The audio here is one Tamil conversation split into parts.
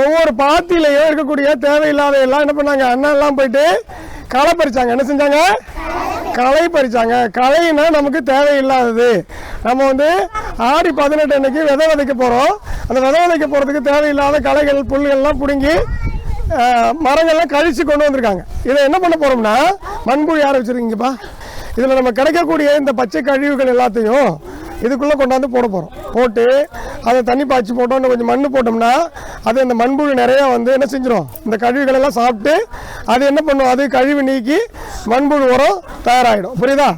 ஒவ்வொரு பாத்திலையும் இருக்கக்கூடிய தேவையில்லாத எல்லாம் என்ன பண்ணாங்க? அண்ணன் எல்லாம் போயிட்டு களை பறிச்சாங்க. என்ன செஞ்சாங்க? களை பறிச்சாங்க. களைனா நமக்கு தேவையில்லாதது. நம்ம வந்து ஆடி பதினெட்டு அன்னைக்கு விதை விதைக்க போகிறோம் அந்த விதை விதைக்க போகிறதுக்கு தேவையில்லாத களைகள் புல்கள்லாம் பிடுங்கி மரங்கள்லாம் கழிச்சு கொண்டு வந்திருக்காங்க. இதை என்ன பண்ண போகிறோம்னா மண்புழு யாரை வச்சுருக்கீங்கப்பா. இதில் நம்ம கிடைக்கக்கூடிய இந்த பச்சை கழிவுகள் எல்லாத்தையும் இதுக்குள்ளே கொண்டாந்து போட போகிறோம் போட்டு அதை தண்ணி பாய்ச்சி போட்டோம் கொஞ்சம் மண் போட்டோம்னா அது அந்த மண்புழு நிறையா வந்து என்ன செஞ்சிடும் இந்த கழிவுகளெல்லாம் சாப்பிட்டு அது என்ன பண்ணும்? அது கழிவு நீக்கி மண்புழு உரம் தயாராகிடும் புரியுதா?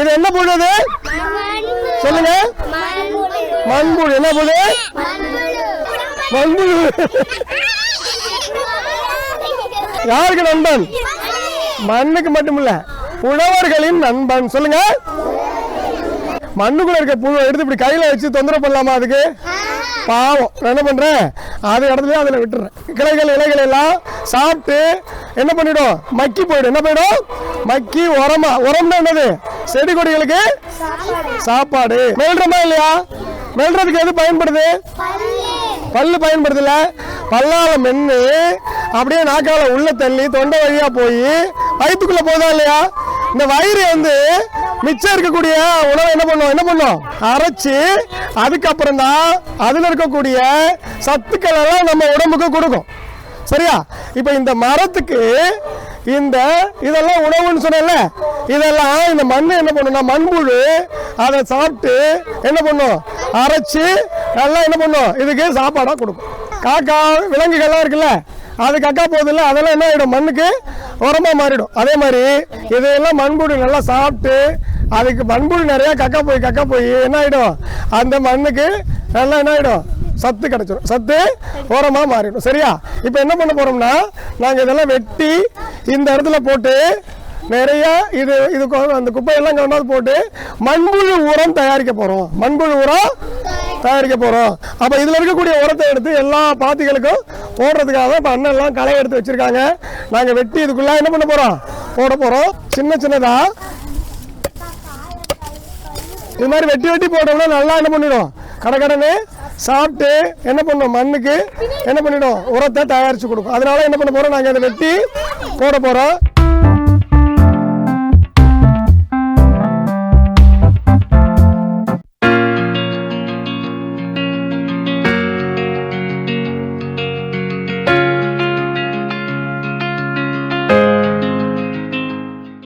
இது என்ன புழு அது? சொல்லுங்க. மண்புழு. என்ன புழு? மண்புழு. யாருக்கு நண்பன்? மண்ணுக்கு மட்டும் இல்ல உழவர்களின் நண்பன். சொல்லுங்க. மண்ணுக்குள்ள இருக்க புழுவை எடுத்து இப்படி கையில வச்சு தொந்தரவு பண்ணலாமா அதுக்கு? பாவம். நான் என்ன பண்றேன்? அது இடத்துல அதுல விட்டுறேன். கிளைகள் இலைகள் எல்லாம் சாப்பிட்டு என்ன பண்ணிடும்? மக்கி போயிடும். என்ன போயிடும் மக்கி உரமா. உரம்னா என்னது? செடி கொடிகளுக்கு சாப்பாடு. மெல்றமா இல்லையா? மெல்றதுக்கு எது பயன்படுது? பல்லு பயன்படுதுல பல்லால மென்னு அப்படியே நாக்கால உள்ள தள்ளி தொண்டை வழியா போய் வயிற்றுக்குள்ள போதா இல்லையா? இந்த வயிறு வந்து மிச்சம் இருக்கக்கூடிய உணவை என்ன பண்ணும்? என்ன பண்ணும்? அரைச்சு அதுக்கப்புறம் தான் அதில் இருக்கக்கூடிய சத்துக்கள் எல்லாம் நம்ம உடம்புக்கு கொடுக்கும். சரியா? இப்போ இந்த மரத்துக்கு இந்த இதெல்லாம் உணவுன்னு சொன்னேன்ல இதெல்லாம் இந்த மண் என்ன பண்ணும்னா மண்புழு அதை சாப்பிட்டு என்ன பண்ணும்? அரைச்சு நல்லா என்ன பண்ணும்? இதுக்கு சாப்பாடாக கொடுக்கும். காக்கா விலங்குகள்லாம் இருக்குல்ல அது கக்கா போதில்ல அதெல்லாம் என்ன ஆகிடும் மண்ணுக்கு உரமாக மாறிடும். அதே மாதிரி இதையெல்லாம் மண்புழு நல்லா சாப்பிட்டு அதுக்கு மண்புழு நிறையா கக்கா போய் கக்கா போய் என்ன ஆகிடும் அந்த மண்ணுக்கு நல்லா என்ன ஆகிடும் சத்து கிடச்சிடும் சத்து உரமாக மாறிடும். சரியா? இப்போ என்ன பண்ண போகிறோம்னா நாங்கள் இதெல்லாம் வெட்டி இந்த இடத்துல போட்டு நிறைய இது இது கொ- அந்த குப்பையெல்லாம் கொண்டாந்து போட்டு மண்புழு உரம் தயாரிக்க போகிறோம் மண்புழு உரம் தயாரிக்க போகிறோம் அப்போ இதில் இருக்கக்கூடிய உரத்தை எடுத்து எல்லா பாத்திகளுக்கும் போடுறதுக்காக தான் இப்போ அண்ணன்லாம் எல்லாம் களை எடுத்து வச்சுருக்காங்க. நாங்கள் வெட்டி இதுக்குள்ளே என்ன பண்ண போகிறோம் போட போகிறோம் சின்ன சின்னதாக இது மாதிரி வெட்டி வெட்டி போட்டோம்னா நல்லா என்ன பண்ணிடும்? கடகடன்னு சாப்பிட்டு என்ன பண்ணும்? மண்ணுக்கு என்ன பண்ணிடும்? உரத்தை தயாரித்து கொடுக்கும். அதனால என்ன பண்ண போகிறோம் நாங்கள் அதை வெட்டி போட போகிறோம்